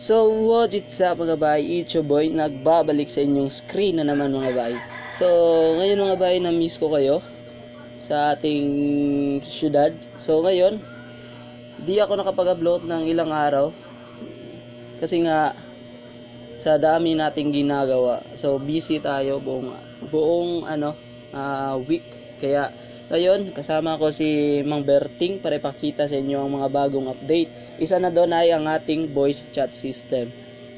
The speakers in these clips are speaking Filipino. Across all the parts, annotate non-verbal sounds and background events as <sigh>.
So what it's up mga bay, it's your boy, nagbabalik sa inyong screen na naman mga bay. So ngayon mga bay, na-miss ko kayo sa ating syudad. So ngayon, di ako nakapag-upload ng ilang araw kasi nga sa dami nating ginagawa. So busy tayo buong buong ano ah, week. Kaya ngayon kasama ko si Mang Berting para ipakita sa inyo ang mga bagong update. Isa na doon ay ang ating voice chat system.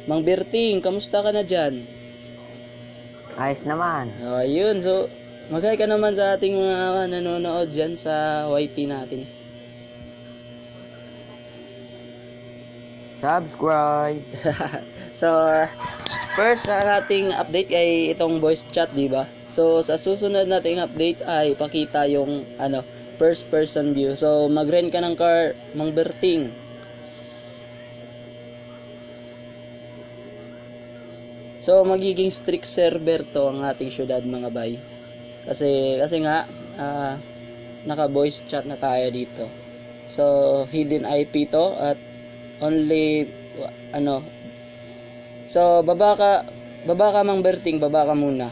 Mang Berting, kamusta ka na diyan? Ayos naman. Oh, ayun. So mag-hi ka naman sa ating mga nanonood diyan sa YT natin. Subscribe. <laughs> so, first sa ating update ay itong voice chat, di ba? So, sa susunod nating update ay pakita yung ano, first person view. So, mag-rent ka ng car, Mang Berting. So, magiging strict server to ang ating syudad mga bay. Kasi, kasi nga, ah, naka-voice chat na tayo dito. So, hidden IP to at only ano so baba ka baba ka mang berting baba ka muna.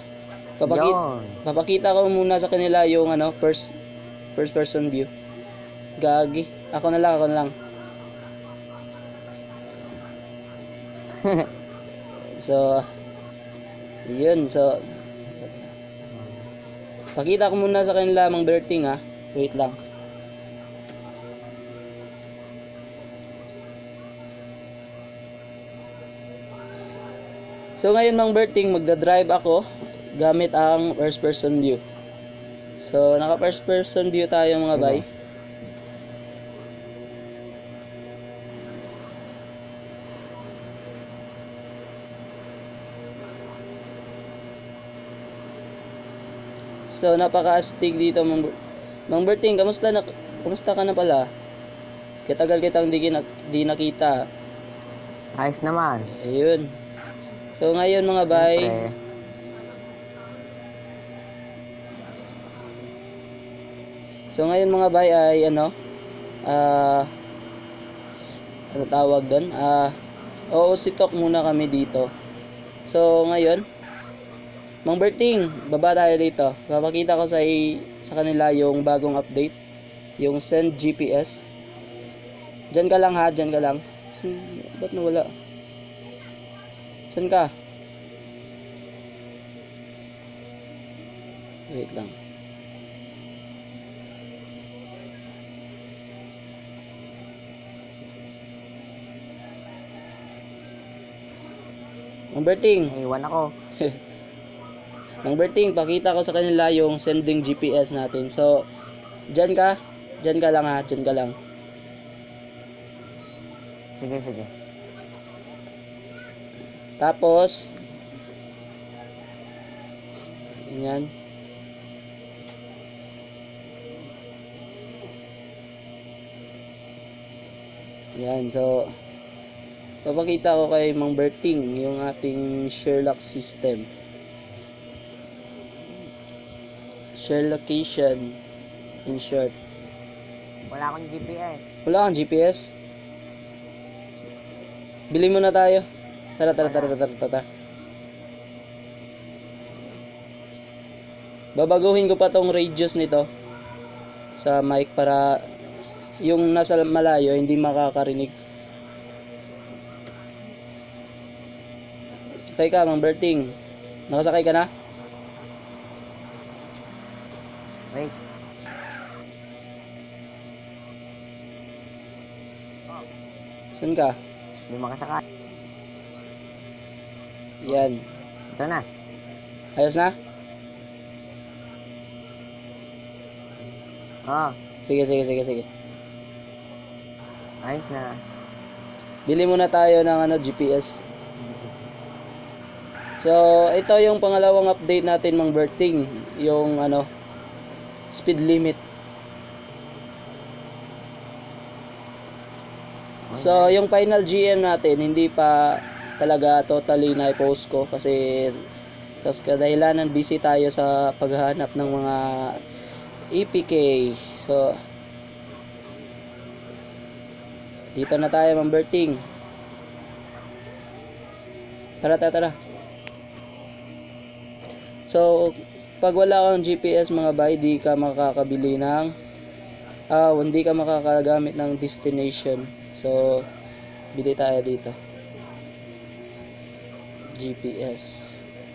Papakita papakita ko muna sa kanila yung ano first first person view. Gagi. Ako na lang ako na lang. <laughs> So yun so pakita ko muna sa kanila mang berting ha. Wait lang So ngayon mang Berting, magda-drive ako gamit ang first person view. So naka first person view tayo mga bay. So napaka-astig dito mang, mang Berting, kamusta na kamusta ka na pala? Kitagal kitang di, di nakita. Ayos naman. Ayun. So ngayon mga bay, Siyempre, So ngayon mga bay ay ano ah ano tawag doon? Ah oo sitok muna kami dito. So ngayon Mang Berting, baba tayo dito. Papakita ko sa sa kanila yung bagong update, yung send GPS. Diyan ka lang ha, diyan ka lang. Si, ba't nawala? Saan ka? Wait lang. Mang Berting, naiwan ako. <laughs> Mang Berting, pakita ko sa kanila yung sending GPS natin. So, dyan ka. Dyan ka lang ha. Dyan ka lang. Sige, sige. Tapos, yan. Yan, so, papakita ko kay Mang Berting yung ating Sherlock system. Share location in short. Wala akong GPS. Wala kang GPS? Bili mo na tayo. Tara, tara, tara, tara, tara, tara. Babaguhin ko pa tong radius nito sa mic para yung nasa malayo hindi makakarinig. Teka, Mang Berting. Nakasakay ka na? Wait. Saan ka? Hindi makasakay. Yan. Ito na. Ayos na? Oh, Sige, sige, sige, sige. ayos na. Bili muna tayo ng ano GPS. So, ito yung pangalawang update natin Mang Berting, yung ano speed limit. So, yung final GM natin hindi pa talaga totally na post ko kasi kasi kadahilanan busy tayo sa paghahanap ng mga EPK. So, dito na tayo Mang Berting. Tara, tara, tara. So, pag wala kang GPS mga bay, di ka makakabili ng ah, hindi ka makakagamit ng destination. So, bili tayo dito. GPS.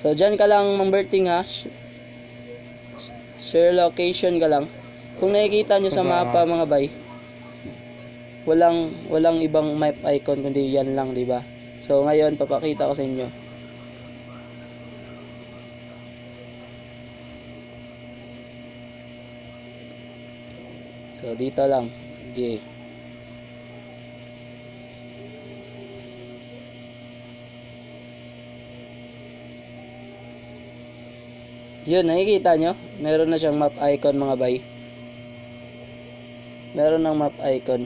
So, dyan ka lang Mang Berting ha. Sh- Share location ka lang. Kung nakikita nyo sa mapa mga bay, walang walang ibang map icon kundi yan lang, di ba? So, ngayon papakita ko sa inyo. So, dito lang. Okay. Yun, nakikita nyo? Meron na siyang map icon mga bay. Meron ng map icon.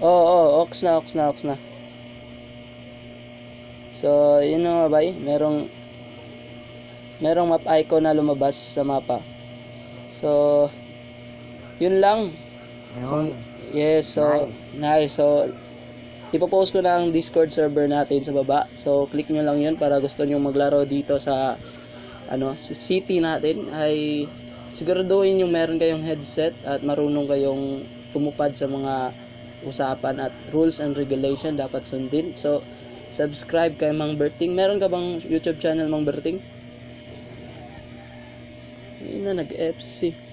Oo, oh, oh, ox na, ox na, ox na. So, yun mga bay. Merong merong map icon na lumabas sa mapa. So, yun lang. Ayun. Yes, so nice. So ipopost ko ang Discord server natin sa baba. So click nyo lang 'yun para gusto nyo maglaro dito sa ano, city natin ay siguraduhin yung meron kayong headset at marunong kayong tumupad sa mga usapan at rules and regulation dapat sundin. So subscribe kay Mang Berting. Meron ka bang YouTube channel Mang Berting? Ayun na nag-FC.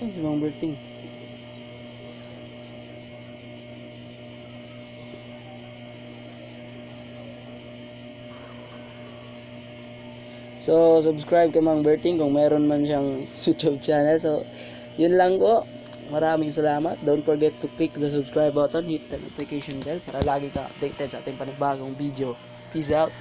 Saan si Mang Berting? So, subscribe kay Mang Berting kung meron man siyang <laughs> YouTube channel. So, yun lang po. Maraming salamat. Don't forget to click the subscribe button, hit the notification bell para lagi ka updated sa ating panibagong video. Peace out.